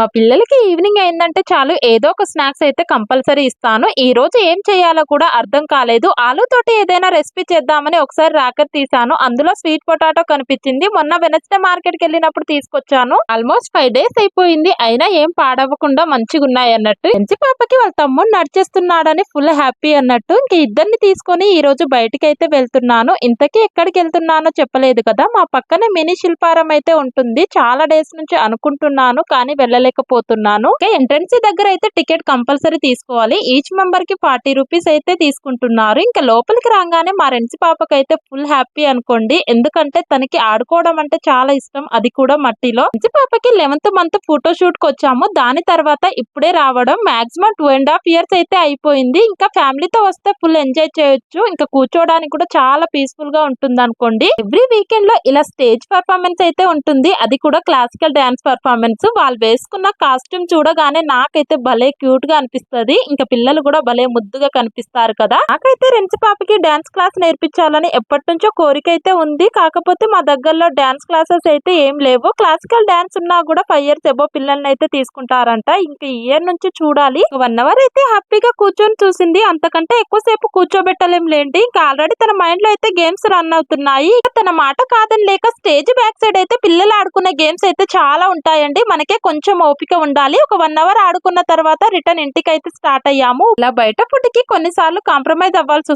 మా పిల్లలకి ఈవినింగ్ అయిందంటే చాలు ఏదో ఒక స్నాక్స్ అయితే కంపల్సరీ ఇస్తాను. ఈ రోజు ఏం చేయాలో కూడా అర్థం కాలేదు. ఆలూతోటి ఏదైనా రెసిపీ చేద్దామని ఒకసారి రాకర్ తీసాను అందులో స్వీట్ పొటాటో కనిపించింది. మొన్న వెనస్డే మార్కెట్కి వెళ్ళినప్పుడు తీసుకొచ్చాను. ఆల్మోస్ట్ ఫైవ్ డేస్ అయిపోయింది. అయినా ఏం పాడవకుండా మంచిగా ఉన్నాయి అన్నట్టు. ఎంచి పాపకి వాళ్ళ తమ్ముడు నడిచేస్తున్నాడని ఫుల్ హ్యాపీ అన్నట్టు. ఇంక ఇద్దరిని తీసుకొని ఈ రోజు బయటికి అయితే వెళ్తున్నాను. ఇంతకీ ఎక్కడికి వెళ్తున్నానో చెప్పలేదు కదా. మా పక్కనే మినీ శిల్పారం అయితే ఉంటుంది. చాలా డేస్ నుంచి అనుకుంటున్నాను. కానీ వెళ్ళలేదు. వెళ్ళలేకపోతున్నాను ఎంట్రన్స్ దగ్గర అయితే టికెట్ కంపల్సరీ తీసుకోవాలి. ఈచ్ మెంబర్కి ఫార్టీ రూపీస్ అయితే తీసుకుంటున్నారు. ఇంకా లోపలికి రాగానే మా రెండ్స్ పాపకి అయితే ఫుల్ హ్యాపీ అనుకోండి. ఎందుకంటే తనకి ఆడుకోవడం అంటే చాలా ఇష్టం. అది కూడా మట్టిలో. రెండ్స్ పాపకి లెవెన్త్ మంత్ ఫోటో షూట్కి వచ్చాము. దాని తర్వాత ఇప్పుడే రావడం. Maximum two and half years అయితే అయిపోయింది. ఇంకా ఫ్యామిలీతో వస్తే ఫుల్ ఎంజాయ్ చేయొచ్చు. ఇంకా కూర్చోవడానికి కూడా చాలా పీస్ఫుల్గా ఉంటుంది అనుకోండి. ఎవ్రీ వీకెండ్లో ఇలా స్టేజ్ పర్ఫార్మెన్స్ అయితే ఉంటుంది. అది కూడా క్లాసికల్ డాన్స్ పర్ఫార్మెన్స్. వాళ్ళు వేసుకున్న కాస్ట్యూమ్ చూడగానే నాకైతే భలే క్యూట్గా అనిపిస్తది. ఇంకా పిల్లలు కూడా భలే ముద్దుగా కనిపిస్తారు కదా. నాకైతే రెంచి పాపకి డాన్స్ క్లాస్ నేర్పించాలని ఎప్పటి నుంచో కోరిక అయితే ఉంది. కాకపోతే మా దగ్గరలో డాన్స్ క్లాసెస్ అయితే ఏం లేవు. క్లాసికల్ డాన్స్ ఉన్నా కూడా ఫైవ్ ఇయర్స్ ఎబో పిల్లల్ని అయితే తీసుకుంటారంట. ఇంకా ఇయర్ నుంచి చూడాలి. వన్ అవర్ అయితే హ్యాపీగా కూర్చొని చూసింది. అంతకంటే ఎక్కువసేపు కూర్చోబెట్టలేం లేండి. ఇంకా ఆల్రెడీ తన మైండ్లో అయితే గేమ్స్ రన్ అవుతున్నాయి. తన మాట కాదని లేక స్టేజ్ బ్యాక్ సైడ్ అయితే పిల్లలు ఆడుకునే గేమ్స్ అయితే చాలా ఉంటాయండి. మనకే కొంచెం ఓపిక ఉండాలి. ఒక వన్ అవర్ ఆడుకున్న తర్వాత రిటర్న్ ఇంటికి అయితే స్టార్ట్ అయ్యాము. ఇలా బయట పుట్టికి కొన్నిసార్లు కాంప్రమైజ్ అవ్వాల్సి